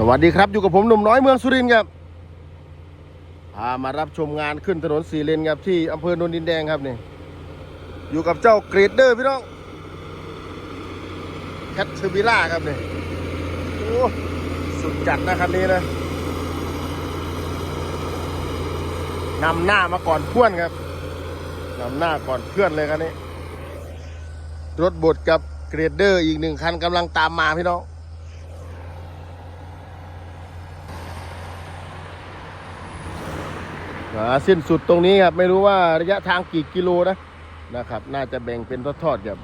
สวัสดีครับอยู่กับผมหนุ่มน้อยเมืองสุรินทร์ครับพามารับชมงานขึ้นถนนสีเลนครับที่อำเภอโนนดินแดงครับนี่อยู่กับเจ้าเกรดเดอร์พี่น้องแคทเทอร์บิล่าครับนี่โอ้สุดจัดนะคันนี้นะนำหน้ามาก่อนเพื่อนครับนำหน้าก่อนเพื่อนเลยคันนี้ รถบดกับเกรดเดอร์อีกหนึ่งคันกำลังตามมาพี่น้อง อ่า สิ้นสุดตรงนี้ครับไม่รู้ว่าระยะทางกี่กิโลนะนะครับ น่าจะแบ่งเป็นทอดๆครับ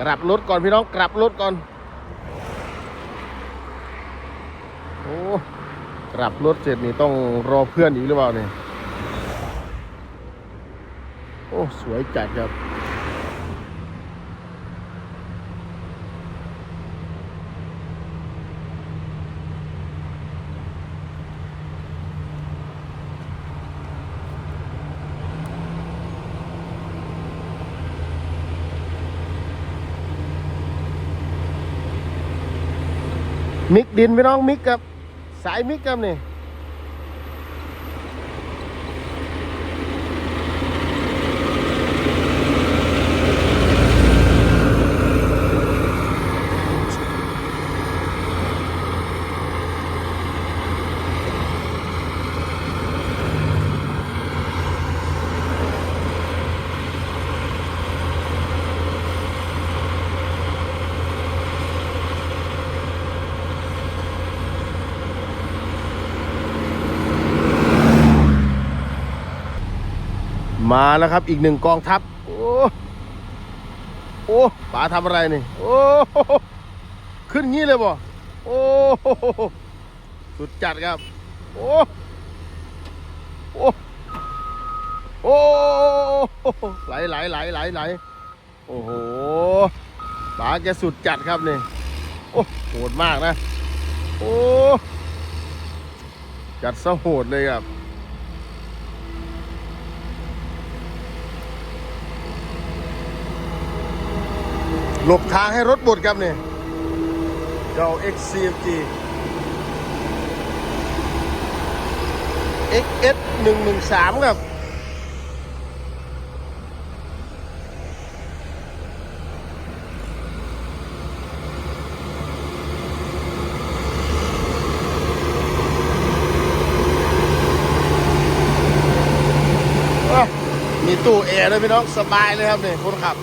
กลับรถก่อนพี่น้องกลับรถก่อนโอ้กลับรถเสร็จนี่ต้องรอเพื่อนอีกหรือเปล่าเนี่ยโอ้ สวยจัดครับ มิกดินพี่น้องมิกกับ สายมิกกับนี่ มาแล้วครับ อีกหนึ่งกองทัพ โอ้โอ้ป๋าทำอะไรนี่ โอ้ขึ้นงี้เลยบ่โอ้สุดจัดครับ โอ้โอ้โอ้ไหลไหลไหลไหลไหลโอ้โหป๋าแกสุดจัดครับนี่โอ้โหดมากนะ โอ้จัดซะโหดเลยครับ หลบทางให้รถบดครับเนี่ยเจ้า XCMG XS 113 ครับอะมีตู้แอร์ด้วยพี่น้อง สบายเลยครับเนี่ยคนขับ